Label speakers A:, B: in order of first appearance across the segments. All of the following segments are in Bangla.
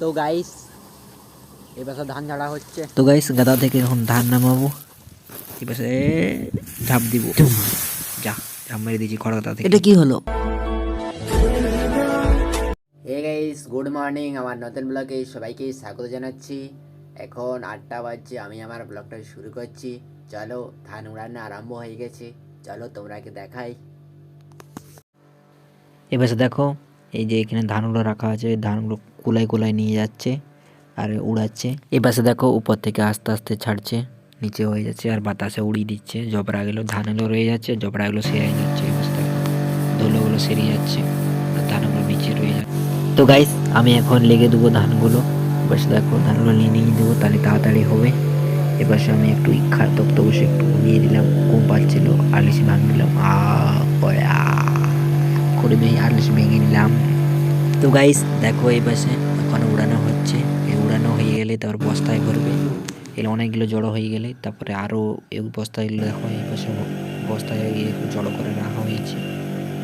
A: তো গাইস এবার ধান ঝাড়া হচ্ছে।
B: তো গাইস গাদা থেকে এখন ধান নামাবো। এবার সে ঝাঁপ দিব। যা ঝাঁপ মেরে দিয়েছি খড় গাদা থেকে। এটা কি হলো?
A: হে গাইস গুড মর্নিং আমার নতুন ব্লগে সবাইকে স্বাগত জানাচ্ছি। এখন আটটা বাজছে আমি আমার ব্লগটা শুরু করছি। চলো ধান উড়ানো আরম্ভ হয়ে গেছে। চলো তোমরাকে দেখাই।
B: এবার দেখো এই যে এখানে ধানগুলো রাখা আছে ধানগুলো কুলাই কুলাই নিয়ে যাচ্ছে আর উড়াচ্ছে। এই পাশে দেখো উপর থেকে আস্তে আস্তে ছাড়ছে, নিচে হয়ে যাচ্ছে আর বাতাসে উড়িয়ে দিচ্ছে। জবড়াগুলো ধানগুলো রয়ে যাচ্ছে জবড়াগুলো সেরে যাচ্ছে ধুলোগুলো সেরে যাচ্ছে আর ধানগুলো নিচে রয়ে যাচ্ছে। তো গাইস আমি এখন লেগে দেবো ধানগুলো। এবার দেখো ধানগুলো নিয়ে নিয়ে দেবো, তাহলে তাড়াতাড়ি হবে। এবার আমি একটু ইক্ষা বসে একটু নিয়ে দিলাম, ঘুম পাচ্ছিল, আলিশি ভাঙ দিলাম, আ করে ভেঙে আলিশ ভেঙে নিলাম তো গাইস দেখো এই পাশে এখন উড়ানো হচ্ছে এই উড়ানো হয়ে গেলে তারপর বস্তায় ভরবে এগুলো অনেকগুলো জড়ো হয়ে গেলে তারপরে আরও এই বস্তাগুলো দেখো এই পাশে বস্তায় ইয়ে জড়ো করে রাখা হয়েছে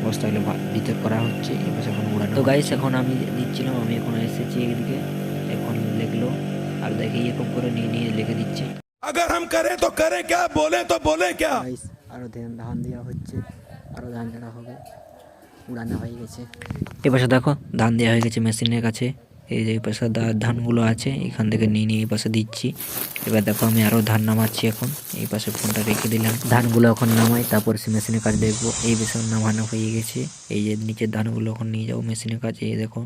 B: বস্তাগুলো ভা- ভিতর করা হচ্ছে এই পাশে এখন উড়ানো তো গাইস এখন আমি দিচ্ছিলাম আমি এখন এসেছি এদিকে এখন লেগলো আর দেখি এরকম করে নিয়ে নিয়ে লেগে দিচ্ছে
C: अगर हम करें तो करें क्या बोले तो बोले क्या
A: গাইস আরও ধান দেওয়া হচ্ছে আরও ধান ঝাড়া হবে উড়ানো হয়ে গেছে।
B: এ পাশে দেখো ধান দেওয়া হয়ে গেছে মেশিনের কাছে। এই যে এই পাশে ধানগুলো আছে এখান থেকে নিয়ে নিয়ে এই পাশে দিচ্ছি। এবার দেখো আমি আরও ধান নামাচ্ছি এখন। এই পাশে ফোনটা রেখে দিলাম। ধানগুলো এখন নামাই তারপর সে মেশিনের কাজ দেখব। এই পাশে নামানো হয়ে গেছে। এই যে নিচের ধানগুলো এখন নিয়ে যাব মেশিনের কাছে। এই দেখো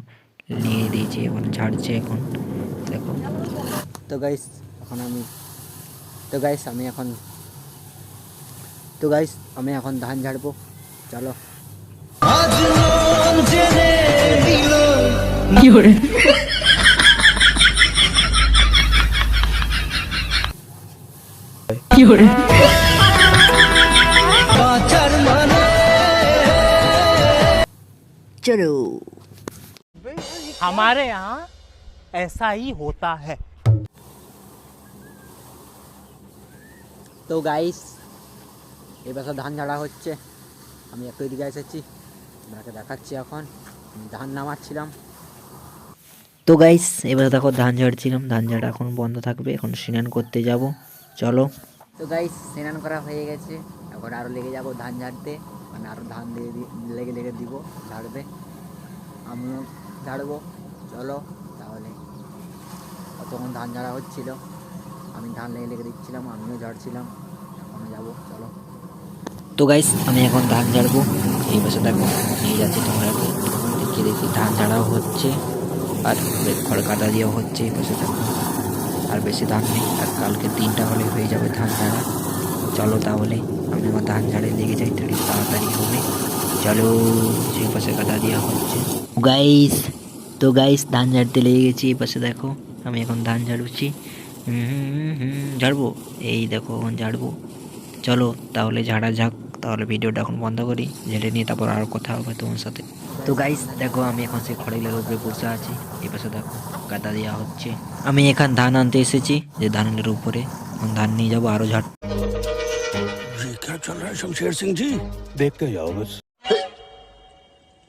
B: নিয়ে দিয়েছি এখন ঝাড়ছে এখন। দেখো।
A: তো গাইস এখন আমি তো গাইস আমি এখন তো গাইস আমি এখন ধান ঝাড়বো। চলো।
B: চলো
D: हमारे यहाँ ऐसा ही होता है
A: তো গাইস এবার ধান ঝাড়া হচ্ছে আমি একটু এদিকে এসেছি আপনাকে দেখাচ্ছি এখন আমি ধান নামাচ্ছিলাম
B: তো গাইস এবার দেখো ধান ঝাড়ছিলাম ধান ঝাড়া এখন বন্ধ থাকবে এখন স্নান করতে যাব চলো।
A: তো গাইস স্নান করা হয়ে গেছে এখন আরও লেগে যাব ধান ঝাড়তে মানে আরও ধান দিয়ে লেগে লেগে দিব ঝাড়বে। আমিও ঝাড়বো চলো তাহলে। তখন ধান ঝাড়া হচ্ছিল আমি ধান লেগে লেগে দিচ্ছিলাম আমিও ঝাড়ছিলাম এখনও যাব চলো।
B: তো গাইস আমি এখন ধান ঝাড়বো এই পাশে দেখো নিয়ে যাচ্ছি তোমরা দেখি দেখি ধান ঝাড়াও হচ্ছে। আর খড় কাটা দিয়েও হচ্ছে এই পাশে দেখো আর বেশি ধান নেই আর কালকে তিনটা হলে হয়ে যাবে ধান ঝাড়া। চলো তাহলে আমি আমার ধান ঝাড়ে লেগে যাই তাহলে তাড়াতাড়ি হবে। চলো সেই পাশে কাটা দেওয়া হচ্ছে। গাইস তো গাইস ধান ঝাড়তে লেগে গেছি এই পাশে দেখো আমি এখন ধান ঝাড়ুছি। হুম, হুম, হুম, ঝাড়বো? এই দেখো এখন ঝাড়বো। চলো তাহলে ঝাড়া যাক। তাহলে ভিডিওটা এখন বন্ধ করি ঝেড়ে নিয়ে তারপর আর কথা হবে তোমার সাথে তো গাইস দেখো আমি এখন সেই খড়িগুলোর উপরে বসে আছি এই পাশে দেখো গাদা দেওয়া হচ্ছে আমি এখান ধান আনতে এসেছি যে ধানের উপরে এখন ধান নিয়ে যাবো আরও ঝাড়
C: ये क्या चल रहा है शमशेर सिंह जी देखते जाओ बस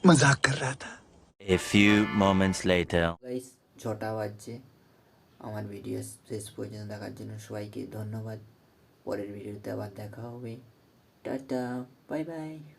E: मजाक कर रहा था
F: A few moments later.
A: Guys ছটা বাজছে আমার ভিডিও শেষ পর্যন্ত দেখার জন্য সবাইকে ধন্যবাদ পরের ভিডিওতে আবার দেখা হবে Ta-ta. Bye-bye.